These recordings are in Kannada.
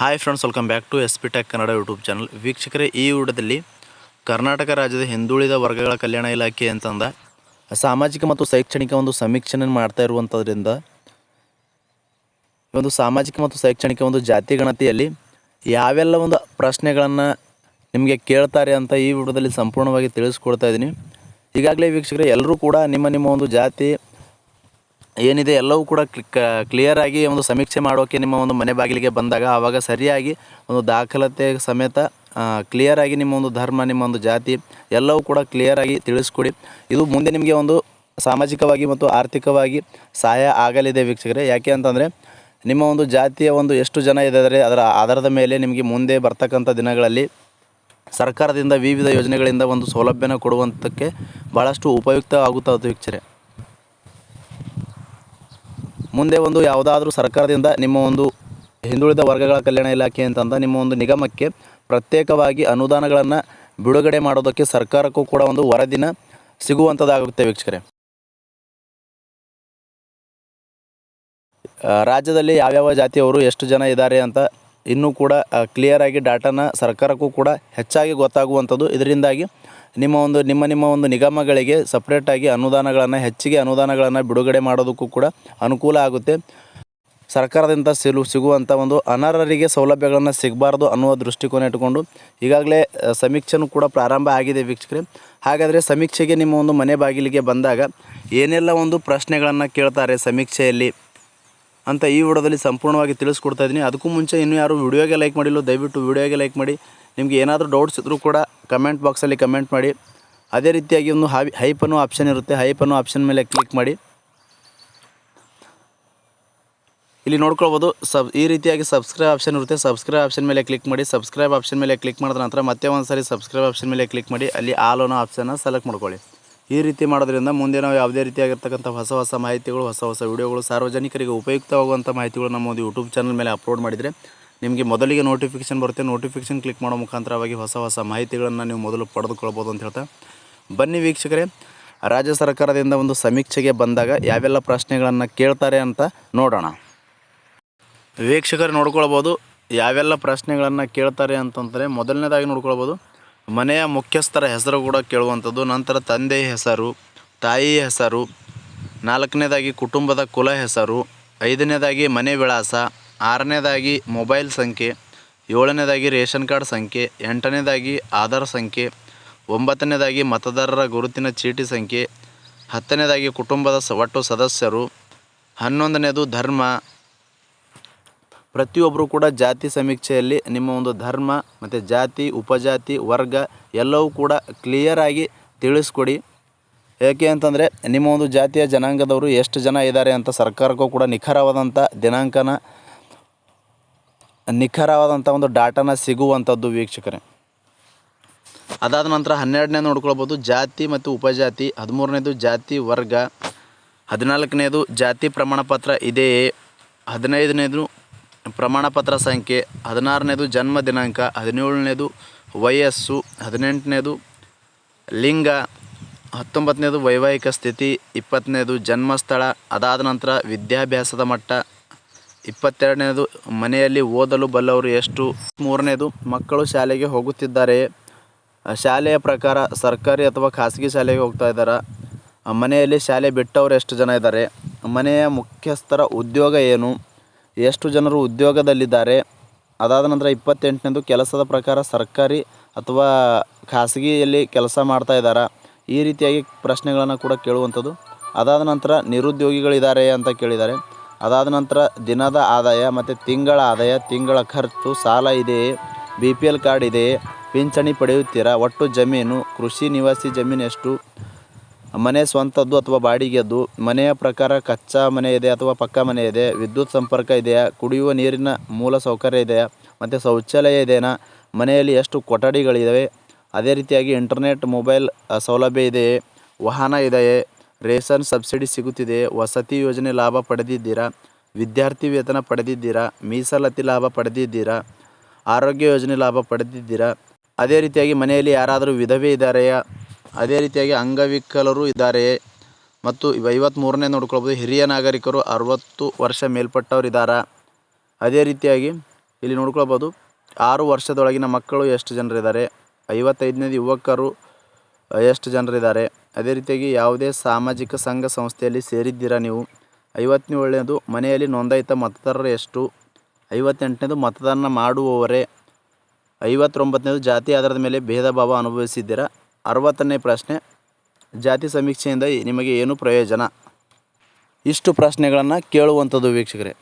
Hi friends welcome back to S P tech Kannada YouTube channel ವೀಕ್ಷಕರೇ, ಈ ವಿಡಿಯೋದಲ್ಲಿ ಕರ್ನಾಟಕ ರಾಜ್ಯದ ಹಿಂದುಳಿದ ವರ್ಗಗಳ ಕಲ್ಯಾಣ ಇಲಾಖೆ ಅಂತಂದ, ಸಾಮಾಜಿಕ ಮತ್ತು ಶೈಕ್ಷಣಿಕ ಒಂದು ಸಮೀಕ್ಷೆಯನ್ನು ಮಾಡ್ತಾ ಇರುವಂಥದ್ರಿಂದ ಒಂದು ಸಾಮಾಜಿಕ ಮತ್ತು ಶೈಕ್ಷಣಿಕ ಒಂದು ಜಾತಿ ಗಣತಿಯಲ್ಲಿ ಯಾವೆಲ್ಲ ಒಂದು ಪ್ರಶ್ನೆಗಳನ್ನು ನಿಮಗೆ ಕೇಳ್ತಾರೆ ಅಂತ ಈ ವಿಡಿಯೋದಲ್ಲಿ ಸಂಪೂರ್ಣವಾಗಿ ತಿಳಿಸ್ಕೊಡ್ತಾ ಇದ್ದೀನಿ. ಈಗಾಗಲೇ ವೀಕ್ಷಕರೇ, ಎಲ್ಲರೂ ಕೂಡ ನಿಮ್ಮ ನಿಮ್ಮ ಒಂದು ಜಾತಿ ಏನಿದೆ ಎಲ್ಲವೂ ಕೂಡ ಕ್ಲಿಯರ್ ಆಗಿ ಒಂದು ಸಮೀಕ್ಷೆ ಮಾಡೋಕ್ಕೆ ನಿಮ್ಮ ಒಂದು ಮನೆ ಬಾಗಿಲಿಗೆ ಬಂದಾಗ ಆವಾಗ ಸರಿಯಾಗಿ ಒಂದು ದಾಖಲಾತಿ ಸಮೇತ ಕ್ಲಿಯರ್ ಆಗಿ ನಿಮ್ಮ ಒಂದು ಧರ್ಮ, ನಿಮ್ಮ ಒಂದು ಜಾತಿ ಎಲ್ಲವೂ ಕೂಡ ಕ್ಲಿಯರ್ ಆಗಿ ತಿಳಿಸ್ಕೊಡಿ. ಇದು ಮುಂದೆ ನಿಮಗೆ ಒಂದು ಸಾಮಾಜಿಕವಾಗಿ ಮತ್ತು ಆರ್ಥಿಕವಾಗಿ ಸಹಾಯ ಆಗಲಿದೆ ವೀಕ್ಷಕರೇ. ಯಾಕೆ ಅಂತಂದರೆ ನಿಮ್ಮ ಒಂದು ಜಾತಿಯ ಒಂದು ಎಷ್ಟು ಜನ ಇದ್ದಾರೆ ಅದರ ಆಧಾರದ ಮೇಲೆ ನಿಮಗೆ ಮುಂದೆ ಬರ್ತಕ್ಕಂಥ ದಿನಗಳಲ್ಲಿ ಸರ್ಕಾರದಿಂದ ವಿವಿಧ ಯೋಜನೆಗಳಿಂದ ಒಂದು ಸೌಲಭ್ಯನ ಕೊಡುವಂಥಕ್ಕೆ ಭಾಳಷ್ಟು ಉಪಯುಕ್ತ ಆಗುತ್ತದೆ ವೀಕ್ಷಕರೇ. ಮುಂದೆ ಒಂದು ಯಾವುದಾದ್ರೂ ಸರ್ಕಾರದಿಂದ ನಿಮ್ಮ ಒಂದು ಹಿಂದುಳಿದ ವರ್ಗಗಳ ಕಲ್ಯಾಣ ಇಲಾಖೆ ಅಂತಂದ ನಿಮ್ಮ ಒಂದು ನಿಗಮಕ್ಕೆ ಪ್ರತ್ಯೇಕವಾಗಿ ಅನುದಾನಗಳನ್ನು ಬಿಡುಗಡೆ ಮಾಡೋದಕ್ಕೆ ಸರ್ಕಾರಕ್ಕೂ ಕೂಡ ಒಂದು ವರದಿನ ಸಿಗುವಂಥದ್ದಾಗುತ್ತೆ ವೀಕ್ಷಕರೇ. ರಾಜ್ಯದಲ್ಲಿ ಯಾವ್ಯಾವ ಜಾತಿಯವರು ಎಷ್ಟು ಜನ ಇದ್ದಾರೆ ಅಂತ ಇನ್ನೂ ಕೂಡ ಕ್ಲಿಯರ್ ಆಗಿ ಡಾಟಾನ ಸರ್ಕಾರಕ್ಕೂ ಕೂಡ ಹೆಚ್ಚಾಗಿ ಗೊತ್ತಾಗುವಂಥದ್ದು. ಇದರಿಂದಾಗಿ ನಿಮ್ಮ ಒಂದು, ನಿಮ್ಮ ನಿಮ್ಮ ಒಂದು ನಿಗಮಗಳಿಗೆ ಸಪ್ರೇಟಾಗಿ ಅನುದಾನಗಳನ್ನು, ಹೆಚ್ಚಿಗೆ ಅನುದಾನಗಳನ್ನು ಬಿಡುಗಡೆ ಮಾಡೋದಕ್ಕೂ ಕೂಡ ಅನುಕೂಲ ಆಗುತ್ತೆ. ಸರ್ಕಾರದಿಂದ ಸಿಲು, ಸಿಗುವಂಥ ಒಂದು ಅನರ್ಹರಿಗೆ ಸೌಲಭ್ಯಗಳನ್ನು ಸಿಗಬಾರ್ದು ಅನ್ನುವ ದೃಷ್ಟಿಕೋನ ಇಟ್ಟುಕೊಂಡು ಈಗಾಗಲೇ ಸಮೀಕ್ಷೆನೂ ಕೂಡ ಪ್ರಾರಂಭ ಆಗಿದೆ ವೀಕ್ಷಕರೇ. ಹಾಗಾದರೆ ಸಮೀಕ್ಷೆಗೆ ನಿಮ್ಮ ಒಂದು ಮನೆ ಬಾಗಿಲಿಗೆ ಬಂದಾಗ ಏನೆಲ್ಲ ಒಂದು ಪ್ರಶ್ನೆಗಳನ್ನು ಕೇಳ್ತಾರೆ ಸಮೀಕ್ಷೆಯಲ್ಲಿ? ಅಂತ ಈ ವಿಡಿಯೋದಲ್ಲಿ ಸಂಪೂರ್ಣವಾಗಿ ತಿಳಿಸ್ಕೊಡ್ತಾ ಇದ್ದೀನಿ. ಅದಕ್ಕೂ ಮುಂಚೆ ಇನ್ನೂ ಯಾರು ವಿಡಿಯೋಗೆ ಲೈಕ್ ಮಾಡಿಲ್ಲ ದಯವಿಟ್ಟು ವಿಡಿಯೋಗೆ ಲೈಕ್ ಮಾಡಿ. ನಿಮಗೆ ಏನಾದರೂ ಡೌಟ್ಸ್ ಇದ್ದರೂ ಕೂಡ ಕಮೆಂಟ್ ಬಾಕ್ಸಲ್ಲಿ ಕಮೆಂಟ್ ಮಾಡಿ. ಅದೇ ರೀತಿಯಾಗಿ ಒಂದು ಹಾವಿ ಹೈಪ್ ಆಪ್ಷನ್ ಇರುತ್ತೆ. ಹೈಪ್ ಆಪ್ಷನ್ ಮೇಲೆ ಕ್ಲಿಕ್ ಮಾಡಿ. ಇಲ್ಲಿ ನೋಡ್ಕೊಳ್ಬೋದು ಸಬ್ ಈ ರೀತಿಯಾಗಿ ಸಬ್ಸ್ಕ್ರೈಬ್ ಆಪ್ಷನ್ ಇರುತ್ತೆ. ಸಬ್ಸ್ಕ್ರೈಬ್ ಆಪ್ಷನ್ ಮೇಲೆ ಕ್ಲಿಕ್ ಮಾಡಿ. ಸಬ್ಸ್ಕ್ರೈಬ್ ಆಪ್ಷನ್ ಮೇಲೆ ಕ್ಲಿಕ್ ಮಾಡಿದ ನಂತರ ಮತ್ತೆ ಒಂದು ಸಾರಿ ಸಬ್ಸ್ಕ್ರೈಬ್ ಆಪ್ಷನ್ ಮೇಲೆ ಕ್ಲಿಕ್ ಮಾಡಿ. ಅಲ್ಲಿ ಆಲ್ ಅನ್ನೋ ಆಪ್ಷನ್ನ ಸೆಲೆಕ್ಟ್ ಮಾಡ್ಕೊಳ್ಳಿ. ಈ ರೀತಿ ಮಾಡೋದ್ರಿಂದ ಮುಂದೆ ನಾವು ಯಾವುದೇ ರೀತಿಯಾಗಿರ್ತಕ್ಕಂಥ ಹೊಸ ಹೊಸ ಮಾಹಿತಿಗಳು, ಹೊಸ ಹೊಸ ವೀಡಿಯೋಗಳು, ಸಾರ್ವಜನಿಕರಿಗೆ ಉಪಯುಕ್ತವಾಗುವಂಥ ಮಾಹಿತಿಗಳು ನಮ್ಮ ಒಂದು ಯೂಟ್ಯೂಬ್ ಚಾನಲ್ ಮೇಲೆ ಅಪ್ಲೋಡ್ ಮಾಡಿದರೆ ನಿಮಗೆ ಮೊದಲಿಗೆ ನೋಟಿಫಿಕೇಶನ್ ಬರುತ್ತೆ. ನೋಟಿಫಿಕೇಶನ್ ಕ್ಲಿಕ್ ಮಾಡೋ ಮುಖಾಂತರವಾಗಿ ಹೊಸ ಹೊಸ ಮಾಹಿತಿಗಳನ್ನು ನೀವು ಮೊದಲು ಪಡೆದುಕೊಳ್ಬೋದು ಅಂತ ಹೇಳ್ತಾ. ಬನ್ನಿ ವೀಕ್ಷಕರೇ, ರಾಜ್ಯ ಸರ್ಕಾರದಿಂದ ಒಂದು ಸಮೀಕ್ಷೆಗೆ ಬಂದಾಗ ಯಾವೆಲ್ಲ ಪ್ರಶ್ನೆಗಳನ್ನು ಕೇಳ್ತಾರೆ ಅಂತ ನೋಡೋಣ. ವೀಕ್ಷಕರು, ನೋಡ್ಕೊಳ್ಬೋದು. ಯಾವೆಲ್ಲ ಪ್ರಶ್ನೆಗಳನ್ನು ಕೇಳ್ತಾರೆ ಅಂತಂದರೆ ಮೊದಲನೇದಾಗಿ ನೋಡ್ಕೊಳ್ಬೋದು. ಮನೆಯ ಮುಖ್ಯಸ್ಥರ ಹೆಸರು ಕೂಡ ಕೇಳುವಂಥದ್ದು. ನಂತರ ತಂದೆಯ ಹೆಸರು ತಾಯಿಯ ಹೆಸರು, ನಾಲ್ಕನೇದಾಗಿ ಕುಟುಂಬದ ಕುಲ ಹೆಸರು, ಐದನೇದಾಗಿ ಮನೆ ವಿಳಾಸ, ಆರನೇದಾಗಿ ಮೊಬೈಲ್ ಸಂಖ್ಯೆ, ಏಳನೇದಾಗಿ ರೇಷನ್ ಕಾರ್ಡ್ ಸಂಖ್ಯೆ, ಎಂಟನೇದಾಗಿ ಆಧಾರ್ ಸಂಖ್ಯೆ, ಒಂಬತ್ತನೇದಾಗಿ ಮತದಾರರ ಗುರುತಿನ ಚೀಟಿ ಸಂಖ್ಯೆ, ಹತ್ತನೇದಾಗಿ ಕುಟುಂಬದ ಒಟ್ಟು ಸದಸ್ಯರು, ಹನ್ನೊಂದನೇದು ಧರ್ಮ ಪ್ರತಿಯೊಬ್ಬರು ಕೂಡ ಜಾತಿ ಸಮೀಕ್ಷೆಯಲ್ಲಿ ನಿಮ್ಮ ಒಂದು ಧರ್ಮ ಮತ್ತು ಜಾತಿ, ಉಪಜಾತಿ, ವರ್ಗ ಎಲ್ಲವೂ ಕೂಡ ಕ್ಲಿಯರಾಗಿ ತಿಳಿಸ್ಕೊಡಿ. ಏಕೆ ಅಂತಂದರೆ ನಿಮ್ಮ ಒಂದು ಜಾತಿಯ ಜನಾಂಗದವರು ಎಷ್ಟು ಜನ ಇದ್ದಾರೆ ಅಂತ ಸರ್ಕಾರಕ್ಕೂ ಕೂಡ ನಿಖರವಾದಂಥ ದಿನಾಂಕನ, ನಿಖರವಾದಂಥ ಒಂದು ಡಾಟಾನ ಸಿಗುವಂಥದ್ದು ವೀಕ್ಷಕರೇ. ಅದಾದ ನಂತರ ಹನ್ನೆರಡನೇ ನೋಡ್ಕೊಳ್ಬೋದು, ಜಾತಿ ಮತ್ತು ಉಪಜಾತಿ, ಹದಿಮೂರನೇದು ಜಾತಿ ವರ್ಗ, ಹದಿನಾಲ್ಕನೇದು ಜಾತಿ ಪ್ರಮಾಣ ಪತ್ರ ಇದೆಯೇ, ಹದಿನೈದನೇದು ಪ್ರಮಾಣ ಪತ್ರ ಸಂಖ್ಯೆ ಹದಿನಾರನೇದು ಜನ್ಮ ದಿನಾಂಕ, ಹದಿನೇಳನೇದು ವಯಸ್ಸು, ಹದಿನೆಂಟನೇದು ಲಿಂಗ, ಹತ್ತೊಂಬತ್ತನೇದು ವೈವಾಹಿಕ ಸ್ಥಿತಿ, ಇಪ್ಪತ್ತನೇದು ಜನ್ಮಸ್ಥಳ, ಅದಾದ ನಂತರ ವಿದ್ಯಾಭ್ಯಾಸದ ಮಟ್ಟ, ಇಪ್ಪತ್ತೆರಡನೇದು ಮನೆಯಲ್ಲಿ ಓದಲು ಬಲ್ಲವರು ಎಷ್ಟು, ಮೂರನೇದು ಮಕ್ಕಳು ಶಾಲೆಗೆ ಹೋಗುತ್ತಿದ್ದಾರೆ, ಶಾಲೆಯ ಪ್ರಕಾರ ಸರ್ಕಾರಿ ಅಥವಾ ಖಾಸಗಿ ಶಾಲೆಗೆ ಹೋಗ್ತಾ ಇದ್ದಾರಾ, ಮನೆಯಲ್ಲಿ ಶಾಲೆ ಬಿಟ್ಟವರು ಎಷ್ಟು ಜನ ಇದ್ದಾರೆ, ಮನೆಯ ಮುಖ್ಯಸ್ಥರ ಉದ್ಯೋಗ ಏನು ಎಷ್ಟು ಜನರು ಉದ್ಯೋಗದಲ್ಲಿದ್ದಾರೆ, ಅದಾದ ನಂತರ ಇಪ್ಪತ್ತೆಂಟನೇದು ಕೆಲಸದ ಪ್ರಕಾರ ಸರ್ಕಾರಿ ಅಥವಾ ಖಾಸಗಿಯಲ್ಲಿ ಕೆಲಸ ಮಾಡ್ತಾ ಇದ್ದಾರಾ? ಈ ರೀತಿಯಾಗಿ ಪ್ರಶ್ನೆಗಳನ್ನು ಕೂಡ ಕೇಳುವಂಥದ್ದು. ಅದಾದ ನಂತರ ನಿರುದ್ಯೋಗಿಗಳಿದ್ದಾರೆ ಅಂತ ಕೇಳಿದ್ದಾರೆ. ಅದಾದ ನಂತರ ದಿನದ ಆದಾಯ ಮತ್ತು ತಿಂಗಳ ಆದಾಯ, ತಿಂಗಳ ಖರ್ಚು, ಸಾಲ ಇದೆಯೇ ಬಿ ಪಿ ಎಲ್ ಕಾರ್ಡ್ ಇದೆಯೇ ಪಿಂಚಣಿ ಪಡೆಯುತ್ತೀರಾ, ಒಟ್ಟು ಜಮೀನು, ಕೃಷಿ ನಿವಾಸಿ ಜಮೀನು ಎಷ್ಟು ಮನೆ ಸ್ವಂತದ್ದು ಅಥವಾ ಬಾಡಿಗೆದ್ದು, ಮನೆಯ ಪ್ರಕಾರ ಕಚ್ಚಾ ಮನೆ ಇದೆ ಅಥವಾ ಪಕ್ಕಾ ಮನೆ ಇದೆ, ವಿದ್ಯುತ್ ಸಂಪರ್ಕ ಇದೆಯಾ, ಕುಡಿಯುವ ನೀರಿನ ಮೂಲ ಸೌಕರ್ಯ ಇದೆಯಾ, ಮತ್ತು ಶೌಚಾಲಯ ಇದೆಯಾ ಮನೆಯಲ್ಲಿ ಎಷ್ಟು ಕೊಠಡಿಗಳಿದ್ದಾವೆ ಅದೇ ರೀತಿಯಾಗಿ ಇಂಟರ್ನೆಟ್, ಮೊಬೈಲ್ ಸೌಲಭ್ಯ ಇದೆಯೇ, ವಾಹನ ಇದೆಯೇ, ರೇಷನ್ ಸಬ್ಸಿಡಿ ಸಿಗುತ್ತಿದೆಯೇ, ವಸತಿ ಯೋಜನೆ ಲಾಭ ಪಡೆದಿದ್ದೀರಾ, ವಿದ್ಯಾರ್ಥಿ ವೇತನ ಪಡೆದಿದ್ದೀರಾ, ಮೀಸಲಾತಿ ಲಾಭ ಪಡೆದಿದ್ದೀರಾ, ಆರೋಗ್ಯ ಯೋಜನೆ ಲಾಭ ಪಡೆದಿದ್ದೀರಾ, ಅದೇ ರೀತಿಯಾಗಿ ಮನೆಯಲ್ಲಿ ಯಾರಾದರೂ ವಿಧವೆ ಇದ್ದಾರೆಯಾ ಅದೇ ರೀತಿಯಾಗಿ ಅಂಗವಿಕಲರು ಇದ್ದಾರೆ. ಮತ್ತು ಐವತ್ತ್ಮೂರನೇ ನೋಡ್ಕೊಳ್ಬೋದು, ಹಿರಿಯ ನಾಗರಿಕರು ಅರವತ್ತು ವರ್ಷ ಮೇಲ್ಪಟ್ಟವ್ರು ಇದ್ದಾರೆ? ಅದೇ ರೀತಿಯಾಗಿ ಇಲ್ಲಿ ನೋಡ್ಕೊಳ್ಬೋದು, ಆರು ವರ್ಷದೊಳಗಿನ ಮಕ್ಕಳು ಎಷ್ಟು ಜನರಿದ್ದಾರೆ? ಐವತ್ತೈದನೇದು ಯುವಕರು ಎಷ್ಟು ಜನರಿದ್ದಾರೆ? ಅದೇ ರೀತಿಯಾಗಿ ಯಾವುದೇ ಸಾಮಾಜಿಕ ಸಂಘ ಸಂಸ್ಥೆಯಲ್ಲಿ ಸೇರಿದ್ದೀರಾ ನೀವು? ಐವತ್ತನೇ ಒಳ್ಳೆಯದು ಮನೆಯಲ್ಲಿ ನೋಂದಾಯಿತ ಮತದಾರರು ಎಷ್ಟು? ಐವತ್ತೆಂಟನೇದು ಮತದಾನ ಮಾಡುವವರೇ? ಐವತ್ತೊಂಬತ್ತನೇದು ಜಾತಿ ಆಧಾರದ ಮೇಲೆ ಭೇದ ಭಾವ ಅನುಭವಿಸಿದ್ದೀರಾ? ಅರವತ್ತನೇ ಪ್ರಶ್ನೆ. ಜಾತಿ ಸಮೀಕ್ಷೆಯಿಂದ ನಿಮಗೆ ಏನು ಪ್ರಯೋಜನ? ಇಷ್ಟು ಪ್ರಶ್ನೆಗಳನ್ನು ಕೇಳುವಂಥದ್ದು ವೀಕ್ಷಕರೇ.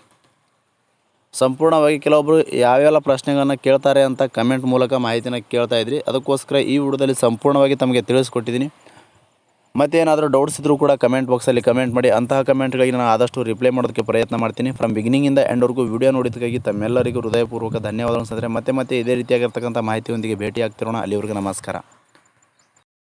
ಸಂಪೂರ್ಣವಾಗಿ ಕೆಲವೊಬ್ಬರು ಯಾವೆಲ್ಲ ಪ್ರಶ್ನೆಗಳನ್ನು ಕೇಳ್ತಾರೆ ಅಂತ ಕಮೆಂಟ್ ಮೂಲಕ ಮಾಹಿತಿನ ಕೇಳ್ತಾ ಇದ್ರಿ. ಅದಕ್ಕೋಸ್ಕರ ಈ ವಿಡಿಯೋದಲ್ಲಿ ಸಂಪೂರ್ಣವಾಗಿ ತಮಗೆ ತಿಳಿಸ್ಕೊಟ್ಟಿದ್ದೀನಿ. ಮತ್ತೇನಾದರೂ ಡೌಟ್ಸ್ ಇದ್ದರೂ ಕೂಡ ಕಮೆಂಟ್ ಬಾಕ್ಸಲ್ಲಿ ಕಮೆಂಟ್ ಮಾಡಿ. ಅಂತಹ ಕಮೆಂಟ್ಗಳಿಗೆ ನಾನು ಆದಷ್ಟು ರಿಪ್ಲೈ ಮಾಡೋದಕ್ಕೆ ಪ್ರಯತ್ನ ಮಾಡ್ತೀನಿ. ಫ್ರಮ್ ಬಿಗಿನಿಂಗಿಂದ ಎಂಡ್ವರೆಗೂ ವಿಡಿಯೋ ನೋಡಿದ್ದಕ್ಕಾಗಿ ತಮ್ಮೆಲ್ಲರಿಗೂ ಹೃದಯಪೂರ್ವಕ ಧನ್ಯವಾದಗಳು ಸಂದರೆ ಮತ್ತೆ ಮತ್ತೆ ಇದೇ ರೀತಿಯಾಗಿರ್ತಕ್ಕಂಥ ಮಾಹಿತಿಯೊಂದಿಗೆ ಭೇಟಿ ಆಗ್ತಿರೋಣ ಅಲ್ಲಿವರೆಗೂ ನಮಸ್ಕಾರ.